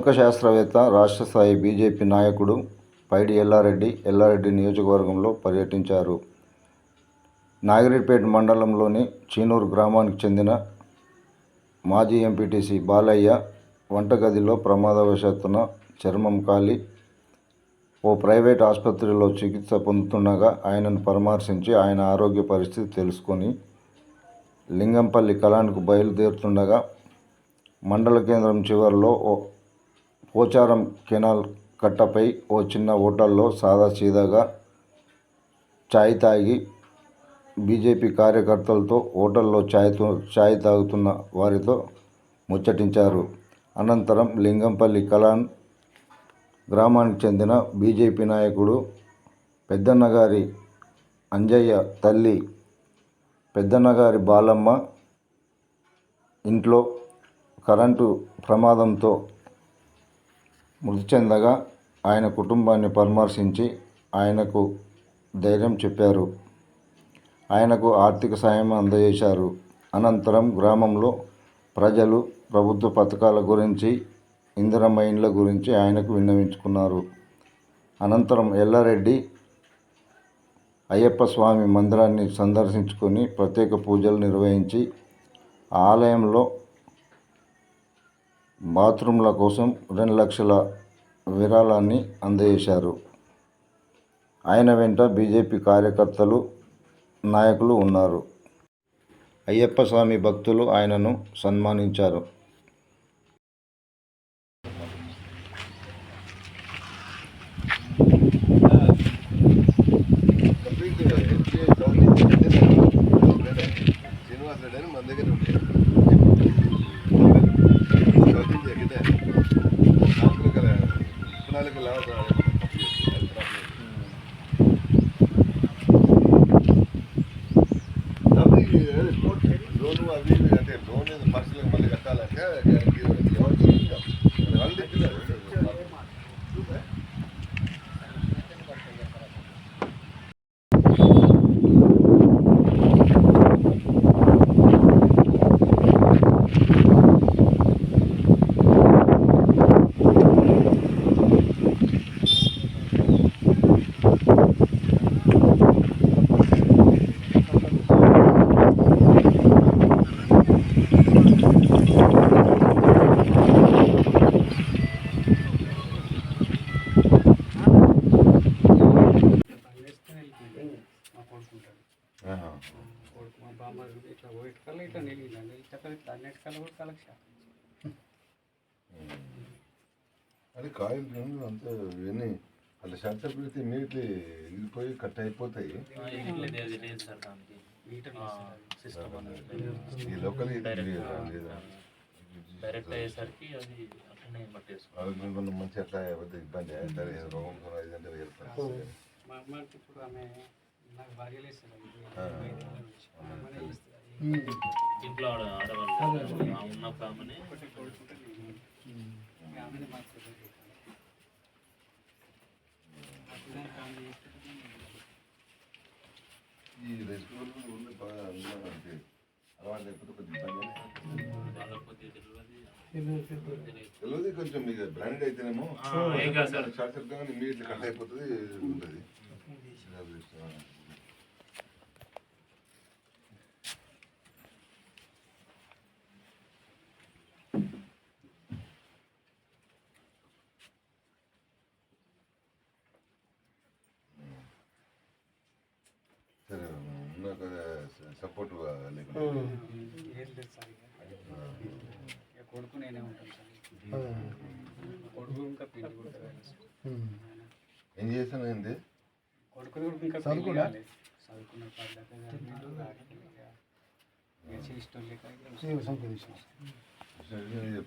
ప్రముఖ శాస్త్రవేత్త రాష్ట్ర స్థాయి బీజేపీ నాయకుడు పైడి ఎల్లారెడ్డి ఎల్లారెడ్డి నియోజకవర్గంలో పర్యటించారు. నాగిరెడ్డిపేట మండలంలోని చీనూరు గ్రామానికి చెందిన మాజీ ఎంపీటీసీ బాలయ్య వంటగదిలో ప్రమాదవశాత్తున చర్మం కాలి ఓ ప్రైవేట్ ఆసుపత్రిలో చికిత్స పొందుతుండగా ఆయనను పరామర్శించి ఆయన ఆరోగ్య పరిస్థితి తెలుసుకొని లింగంపల్లి కళానికి బయలుదేరుతుండగా మండల కేంద్రం చివరిలో ఓ పోచారం కెనాల్ కట్టపై ఓ చిన్న హోటల్లో సాదాసీదాగా ఛాయ్ తాగి బీజేపీ కార్యకర్తలతో హోటల్లో ఛాయ్ ఛాయ్ తాగుతున్న వారితో ముచ్చటించారు. అనంతరం లింగంపల్లి కలాన్ గ్రామానికి చెందిన బీజేపీ నాయకుడు పెద్దన్నగారి అంజయ్య తల్లి పెద్దన్నగారి బాలమ్మ ఇంట్లో కరెంటు ప్రమాదంతో మృతి చెందగా ఆయన కుటుంబాన్ని పరామర్శించి ఆయనకు ధైర్యం చెప్పారు. ఆయనకు ఆర్థిక సాయం అందజేశారు. అనంతరం గ్రామంలో ప్రజలు ప్రభుత్వ పథకాల గురించి ఇందిరమ్మ ఇండ్ల గురించి ఆయనకు విన్నవించుకున్నారు. అనంతరం ఎల్లారెడ్డి అయ్యప్ప స్వామి మందిరాన్ని సందర్శించుకొని ప్రత్యేక పూజలు నిర్వహించి ఆలయంలో బాత్రూంల కోసం రెండు లక్షల విరాళాన్ని అందజేశారు. ఆయన వెంట బీజేపీ కార్యకర్తలు నాయకులు ఉన్నారు. అయ్యప్ప స్వామి భక్తులు ఆయనను సన్మానించారు. yeah, yeah. కొడుకు మా బామ్మ ఇట్లా వైట్ కలర్ ఇట్లా నిలిగిందండి ఇట్లా ఇట్లా నెట్ కలర్ కూడా కలెక్షన్ అది కాయలు రెండు అంతా ఇవన్నీ అట్లా షర్ట్ పెడితే ఇమీడియట్లీ ఇరిగిపోయి కట్ అయిపోతాయి. ఈ లోకల్ డైరెక్ట్ అయ్యేసరికి అది అట్లనే పట్టేసుకోవాలి కొంచెం మంచి అట్లా ఇబ్బంది రోగం పరిస్థితి. మా అమ్మకి ఇప్పుడు ఆమె ఇంట్లో ఆడవాళ్ళు ఆమెనే. ఈ రెస్టారెంట్ బాగా అందరూ అంటే అలవాటు లేకపోతే కొంచెం తెలియదు. కొంచెం మీకు బ్రాండ్ అయితేనేమో. షార్ట్ సర్క్యూట్ ఇమీడియట్లీ కట్ అయిపోతుంది ఉంటుంది సరే నాకు సపోర్ట్ కొడుకు నేనే ఉంటాను సార్. కొడుకు ఇంకా. ఏం ఇంకా చదువుకున్న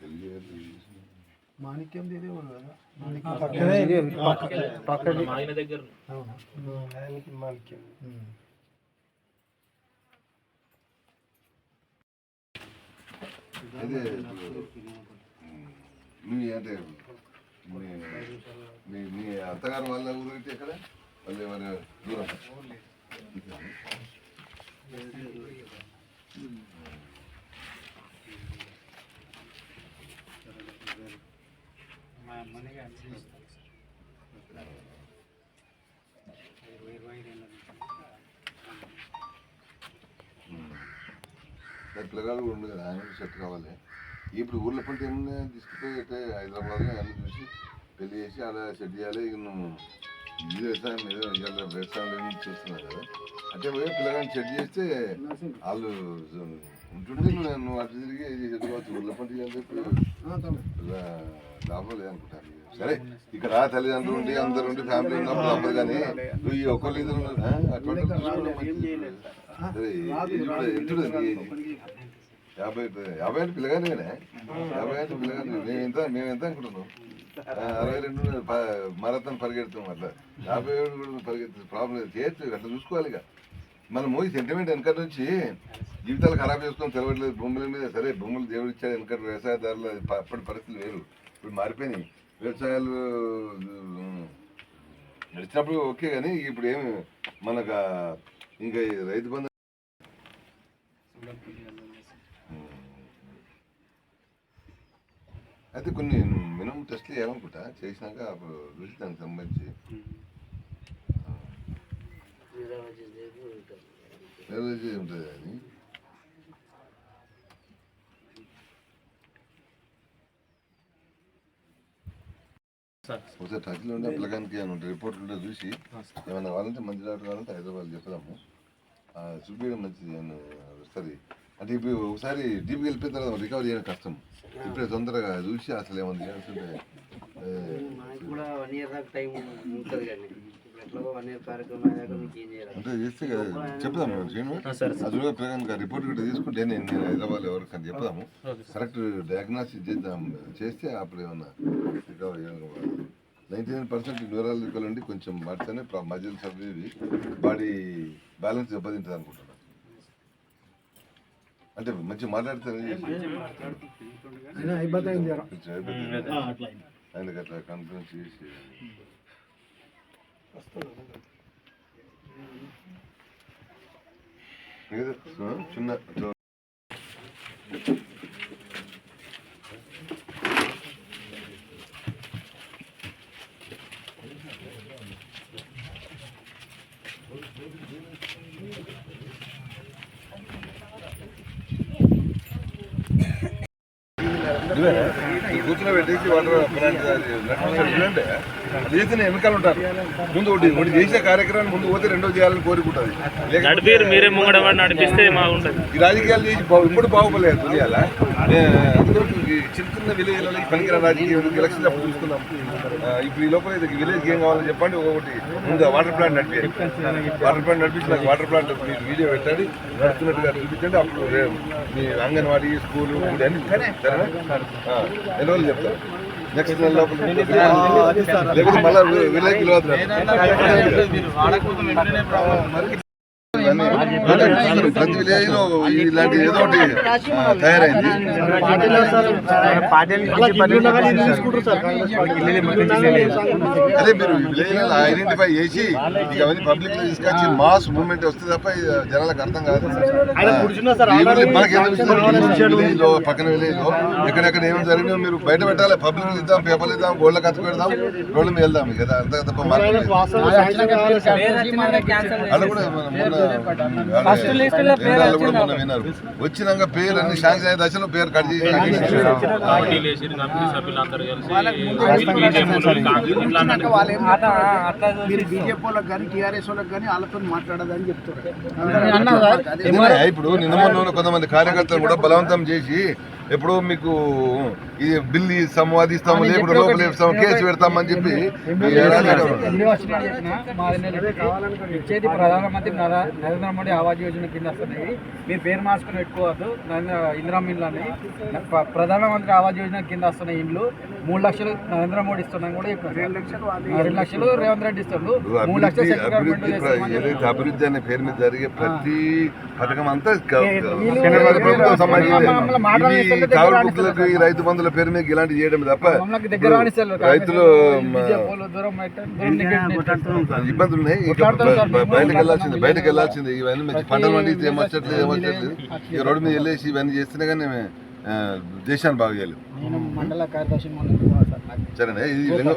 పెళ్ళి చేయాలి. మాణిక్యం దేదేవాడు కదా? మా ఆయన దగ్గర మాణిక్యం అదే ఇప్పుడు, మీ అంటే మీ మీ మీ అత్తగారు వాళ్ళ ఊరు అయితే ఎక్కడ వాళ్ళు ఎవరు దూరం మా అమ్మనే దాని పిల్లగాడు కూడా ఉంది కదా ఆయన సెట్ కావాలి. ఇప్పుడు ఊర్లో పంట ఏమన్నా తీసుకుపోయి అయితే హైదరాబాద్లో అన్ని చూసి పెళ్ళి చేసి అలా సెట్ చేయాలి. ఇక నువ్వు ఇది వ్యవసాయం ఏదో ఇవాళ వ్యవసాయంలో నుంచి చూస్తున్నావు కదా. అంటే పోయి పిల్లగాడిని సెట్ చేస్తే వాళ్ళు ఉంటుంటే నువ్వు అటు తిరిగి ఊర్లో పంట చేయాలి లాభం లేదనుకుంటాను సరే ఇక్కడ తల్లిదండ్రులు ఉండి అందరు ఉండి ఫ్యామిలీ ఉన్నప్పుడు తప్పదు కానీ నువ్వు ఈ ఒక్కళ్ళు ఇద్దరు ఉన్నారు, ఆ? యాభై యాభై అంటే పిల్లగానే యాభై అంటే పిల్లగానే మేము ఎంత మేము ఎంత అనుకుంటున్నాం అరవై రెండు మరతను పరిగెడుతాం అట్లా. యాభై ఏడు కూడా పరిగెడుతుంది ప్రాబ్లం లేదు. చేయొచ్చు అట్లా చూసుకోవాలి ఇక. మనము ఈ సెంటిమెంట్ వెనకటి నుంచి జీవితాలు ఖరాబ్ చేసుకొని తెలవట్లేదు భూముల మీద సరే భూములు దేవుడు ఇచ్చాడు వెనకటి వ్యవసాయదారులు అప్పటి పరిస్థితులు వేరు. ఇప్పుడు మారిపోయినాయి. వ్యవసాయాలు నడిచినప్పుడు ఓకే కానీ ఇప్పుడు ఏమి మనకు ఇంకా రైతు బంధు అయితే కొన్ని మినిమం టెస్ట్లు చేయాలనుకుంటా. చేసినాక అప్పుడు చూసి దానికి సంబంధించి. ఉంటుంది అది? ఒకసారి టచ్లో ఉండే పిల్లగానికి ఏమైనా ఉంటే రిపోర్ట్లు ఉంటే చూసి ఏమైనా కావాలంటే మంచి డాక్టర్ కావాలంటే హైదరాబాద్ చెప్దాము. ఆ, చూపించడం మంచిది అని వస్తుంది. అంటే ఇప్పుడు ఒకసారి డీప్కి వెళ్ళిపోయిన తర్వాత రికవర్ చేయడం కష్టం. ఇప్పుడే తొందరగా చూసి అసలు ఏమన్నా చేస్తుంటే కూడా వన్ ఇయర్ దాకా టైం ఉంటుంది కానీ అంటే చేస్తే కూడా పిల్లగానికి రిపోర్ట్ కూడా తీసుకుంటే నేను నేను హైదరాబాద్ ఎవరికి అని చెప్దాము కరెక్ట్ డయాగ్నాసిస్ చేద్దాం చేస్తే అప్పుడు ఏమన్నా recover ninety nine percent neurological ఉండి కొంచెం వాటితోనే మజిల్ సర్జరీ బాడీ బ్యాలెన్స్ దెబ్బతింటుంది అనుకుంటున్నాను అంటే మంచి మాట్లాడితే అయినా ఇబ్బంది అయింది జ్వరం ఆయనకి అట్లా కాన్ఫిడెన్స్ చేసి. చిన్న కూర్చుని పెట్టేసి వాటర్ ప్లాంట్ చూడండి చేసిన వెనకాల ఉంటారు. ముందు ఒకటి ఒకటి చేసే కార్యక్రమాన్ని ముందు పోతే రెండో చేయాలని కోరుకుంటుంది. నడిపేరు మీరే నడిపిస్తే ఈ రాజకీయాలు చేసి ఇప్పుడు బాగుపడలేదు అందులో ఈ చిన్న చిన్న విలేజ్లలో పనికిరాని రాజకీయం ఎలక్షన్ అప్పుడు చూస్తున్నాం ఆ, ఇప్పుడు ఈ లోపల ఇది విలేజ్ ఏం కావాలని చెప్పండి ఒకటి ముందు వాటర్ ప్లాంట్ నడిపి వాటర్ ప్లాంట్ నడిపించి నాకు వాటర్ ప్లాంట్ మీరు వీడియో పెట్టండి నడుస్తున్నట్టుగా చూపించండి అప్పుడు మీ అంగన్వాడీ స్కూలు అన్ని సరేనా ఎన్ని రోజులు చెప్తారు నెక్స్ట్ నెల లోపల లేకపోతే మళ్ళీ విలేజ్ పిలవద్దు ఇవన్నీ ప్రతి విలేజ్లో ఇలాంటి ఏదో ఒకటి తయారైంది. అదే మీరు విలేజ్ ఐడెంటిఫై చేసి ఇక అవన్నీ పబ్లిక్లో తీసుకొచ్చి మాస్ మూవ్మెంట్ వస్తే తప్ప జనాలకు అర్థం కాదు. ఈ ఊర్లో మనకి ఏం తెలుస్తుంది? విలేజ్లో పక్కన విలేజ్లో ఎక్కడెక్కడ ఏమేమి జరిగినా మీరు బయట పెట్టాలి. పబ్లిక్ ఇద్దాం పేపర్లు ఇద్దాం గోళ్ళ కథ పెడదాం రోడ్ల మీద వెళ్దాం. ఇక అంతే తప్ప మార్కెట్ లేదు. వాళ్ళు కూడా మన మొన్న జెండాలు కూడా మొన్న విన్నారు. వచ్చినాక పేరు అన్ని శాంక్షన్ అయ్యే దశలో పేరు కట్ చేసి ఇట్లా అన్నట్టు. మీరు బీజేపీ వాళ్ళకి కానీ టీఆర్ఎస్ వాళ్ళకి కానీ వాళ్ళతో మాట్లాడదని చెప్తారు. నిన్ననే ఇప్పుడు నిన్న మొన్న కొంతమంది కార్యకర్తలు కూడా బలవంతం చేసి ఎప్పుడో మీకు ఇది బిల్లు ఇస్తాము అది ఇస్తాము లేకుండా లోపల ఇస్తాము కేసు పెడతామని చెప్పి. ఇచ్చేది ప్రధానమంత్రి నర- నరేంద్ర మోడీ ఆవాజ్ యోజన కింద వస్తున్నాయి. మీరు పేరు మార్చుకుని పెట్టుకోవద్దు. నరేంద్ర ఇందిరా మిల్లు అని. ప్ర- ప్రధానమంత్రి ఆవాజ్ యోజన కింద వస్తున్న ఇండ్లు. మూడు లక్షలు నరేంద్ర మోడీ ఇస్తున్నాం కూడా చెప్పారు. రెండు లక్షలు రేవంత్ రెడ్డి ఇస్తుండు. మూడు లక్షలు ఏదైతే అభివృద్ధి అనే పేరు మీద జరిగే ప్రతి పథకం అంతా కావుడు ఈ రైతు బంధుల పేరు మీద ఇలాంటి చేయడం తప్ప రైతులు ఇబ్బందులు ఉన్నాయి. బయటకు వెళ్ళాల్సింది బయటకు వెళ్ళాల్సింది ఇవన్నీ మంచి పంటలు పండితే ఏమొచ్చట్లేదు ఏమొచ్చట్లేదు ఈ రోడ్డు మీద వెళ్ళేసి ఇవన్నీ చేస్తేనే కానీ దేశాన్ని బాగు చేయలేదు నేను మండల కార్యదర్శి మొన్న సార్ నాకు. సరేనా? ఇది లింగం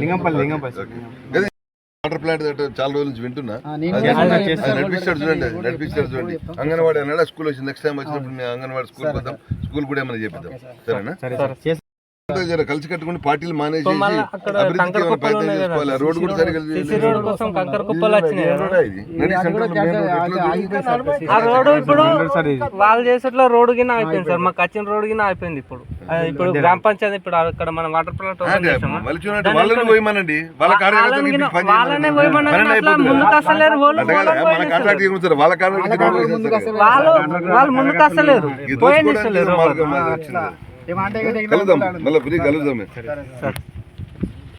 లింగంపల్లి లింగంపల్లి. వాటర్ ప్లాంట్ చాలా రోజుల నుంచి వింటున్నా. చేస్తాను. నడిపిస్తాడు చూడండి అది నడిపిస్తాడు చూడండి అంగన్వాడీ అన్నాడు? స్కూల్ వచ్చి నెక్స్ట్ టైం వచ్చినప్పుడు నేను అంగన్వాడీ స్కూల్ పోతాం స్కూల్ కూడా ఏమైనా చేపిద్దాం. సరేనా? కలిసి కట్టుకుని పార్టీలు మానేసి కూడా సరిగ్గా రోడ్ కోసం కంకర కుప్పలు వచ్చినాయి రోడ్. ఆ రోడ్డు ఇప్పుడు వాళ్ళు చేసేట్లా రోడ్డు కింద అయిపోయింది సార్. మాకు వచ్చిన రోడ్డు కింద అయిపోయింది ఇప్పుడు. ఇప్పుడు గ్రామ పంచాయతీ ఇప్పుడు అక్కడ మనం వాటర్ ప్లాంట్ వాళ్ళని పోయమనండి. వాళ్ళ వాళ్ళని గిన- అట్లా ముందుకు అసలేరు వాళ్ళు వాళ్ళ కాంట్రాక్ట్ వాళ్ళు వాళ్ళు ముందుకు అసలేరు పోయనిస్తలేరు కలుద్దాం. మళ్ళీ ఫ్రీ కలుద్దాం.